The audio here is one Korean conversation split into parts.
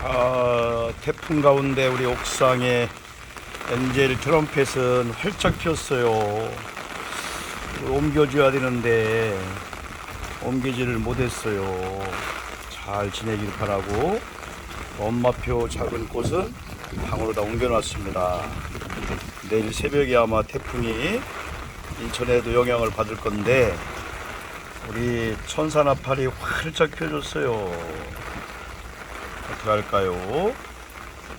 아, 태풍 가운데 우리 옥상에 엔젤 트럼펫은 활짝 피었어요. 옮겨줘야 되는데 옮기지를 못했어요. 잘 지내길 바라고 엄마표 작은 꽃은 방으로다 옮겨놨습니다. 내일 새벽에 아마 태풍이 인천에도 영향을 받을 건데 우리 천사나팔이 활짝 펴졌어요. 어떻게 할까요?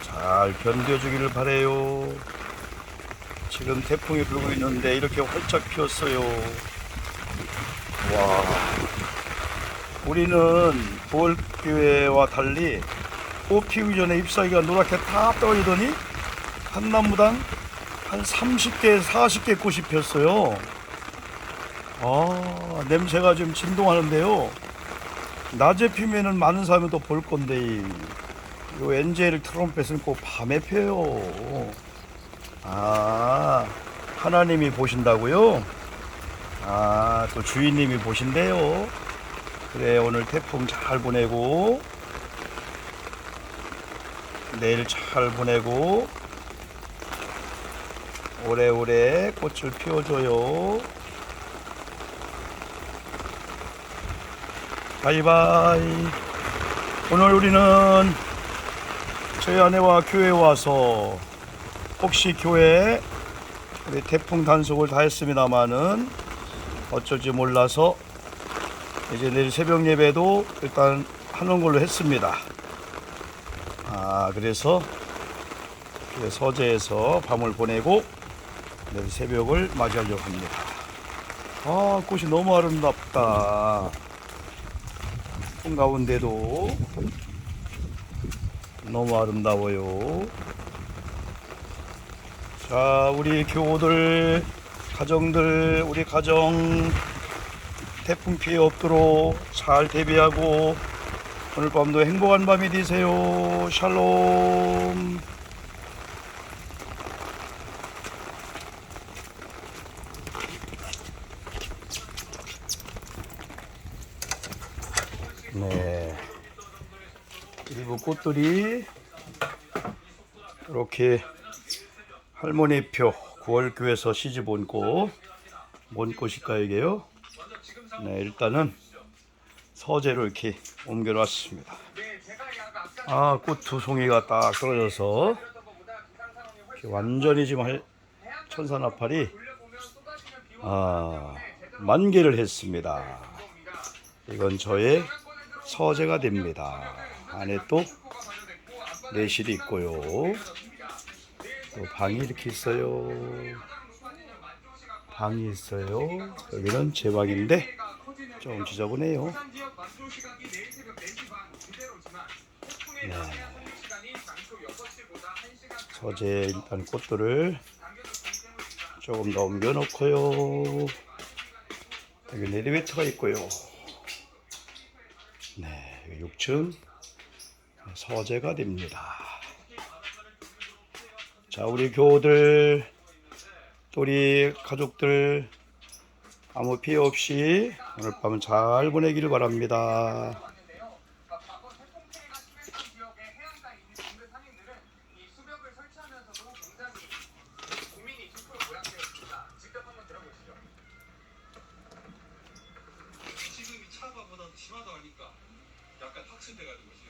잘 견뎌주기를 바래요. 지금 태풍이 불고 있는데 이렇게 활짝 피었어요. 와, 우리는 부월교회와 달리 꽃 피우기 전에 잎사귀가 노랗게 다 떨어지더니 한 나무당 한 30개, 40개 꽃이 폈어요. 아, 냄새가 좀 진동하는데요. 낮에 피면은 많은 사람이 또 볼 건데, 요 엔젤 트럼펫은 꼭 밤에 펴요. 아, 하나님이 보신다고요? 아, 또 주인님이 보신대요. 그래, 오늘 태풍 잘 보내고, 내일 잘 보내고, 오래오래 꽃을 피워줘요. 바이바이. 오늘 우리는 저희 아내와 교회에 와서 혹시 교회에 우리 태풍 단속을 다 했습니다마는 어쩔지 몰라서 이제 내일 새벽 예배도 일단 하는 걸로 했습니다. 아, 그래서 서재에서 밤을 보내고 내일 새벽을 맞이하려고 합니다. 아, 꽃이 너무 아름답다. 풍 가운데도 너무 아름다워요. 자, 우리 교우들, 가정들, 우리 가정 태풍 피해 없도록 잘 대비하고 오늘 밤도 행복한 밤이 되세요. 샬롬. 네. 일부 꽃들이 이렇게 할머니표 9월교에서 시집 온 꽃. 뭔 꽃일까요, 이게요? 네, 일단은 서재로 이렇게 옮겨놨습니다. 아, 꽃 두 송이가 딱 떨어져서 완전히 지금 할- 천사나팔이 아, 만개를 했습니다. 이건 저의 서재가 됩니다. 안에 또 내실이 있고요. 또 방이 이렇게 있어요. 방이 있어요. 여기는 제 방인데 좀 지저분해요. 네. 서재 일단 꽃들을 조금 더 옮겨 놓고요. 여기 엘리베이터가 있고요. 네, 6층 서재가 됩니다. 자, 우리 교우들, 또 우리 가족들 아무 피해 없이 오늘 밤 잘 보내기를 바랍니다. 지금 이 차바보다 심하다 하니까 약간 학습돼가지고 지금.